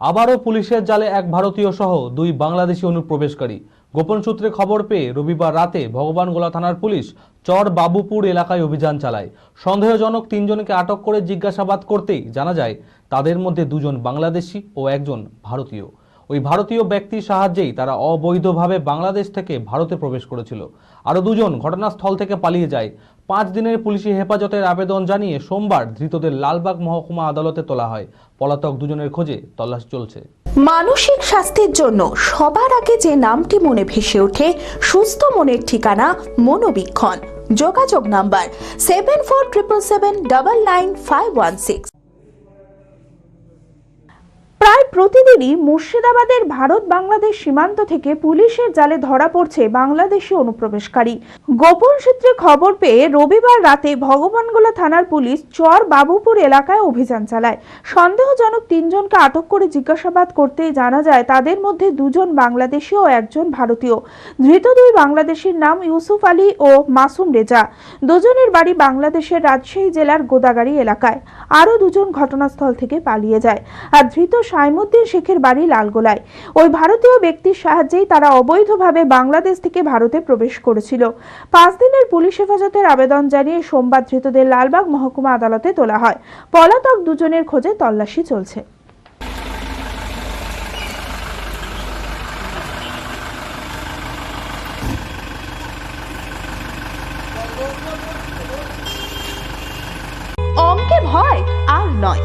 আবারও পুলিশের জালে এক ভারতীয় সহ দুই বাংলাদেশি অনুপ্রবেশকারী। গোপন সূত্রে খবর পেয়ে রবিবার রাতে ভগবানগোলা থানার পুলিশ চর বাবুপুর এলাকায় অভিযান চালায়। সন্দেহজনক তিনজনকে আটক করে জিজ্ঞাসাবাদ করতেই জানা যায়, তাদের মধ্যে দুজন বাংলাদেশি ও একজন ভারতীয়। ওই ভারতীয় ব্যক্তির সাহায্যেই তারা অবৈধভাবে বাংলাদেশ থেকে ভারতে প্রবেশ করেছিল। আরও দুজন ঘটনাস্থল থেকে পালিয়ে যায়। পাঁচ দিনের পুলিশি হেফাজতের আবেদন জানিয়ে সোমবার ধৃতদের লালবাগ মহকুমা আদালতে তোলা হয়। পলাতক দুজনের খোঁজে তল্লাশি চলছে। মানসিক স্বাস্থ্যের জন্য সবার আগে যে নামটি মনে ভেসে ওঠে, সুস্থ মনের ঠিকানা মনোবীক্ষণ। যোগাযোগ number seven four triple seven double nine five one six প্রায় প্রতিদিনই মুর্শিদাবাদের ভারত বাংলাদেশ সীমান্ত থেকে পুলিশের জালে ধরা পড়ছে বাংলাদেশি অনুপ্রবেশকারী। গোপন সূত্রে খবর পেয়ে রবিবার রাতে ভগবানগোলা থানার পুলিশ চর বাবুপুর এলাকায় অভিযান চালায়। সন্দেহজনক তিনজনকে আটক করে জিজ্ঞাসাবাদ করতেই জানা যায়, তাদের মধ্যে দুজন বাংলাদেশি ও একজন ভারতীয়। ধৃত দুই বাংলাদেশির নাম ইউসুফ আলী ও মাসুম রেজা। দুজনের বাড়ি বাংলাদেশের রাজশাহী জেলার গোদাগাড়ি এলাকায়। আরও দুজন ঘটনাস্থল থেকে পালিয়ে যায়। আর ধৃত সাইমুদ্দিন শেখের বাড়ি লালগোলায়। ওই ভারতীয় ব্যক্তির সাহায্যেই তারা অবৈধভাবে বাংলাদেশ থেকে ভারতে প্রবেশ করেছিল। পাঁচ দিনের পুলিশ হেফাজতের আবেদন জানিয়ে সোমবার ধৃতদের লালবাগ মহকুমা আদালতে তোলা হয়। পলাতক দুজনের খোঁজে তল্লাশি চলছে। অঙ্কে ভয় আর নয়।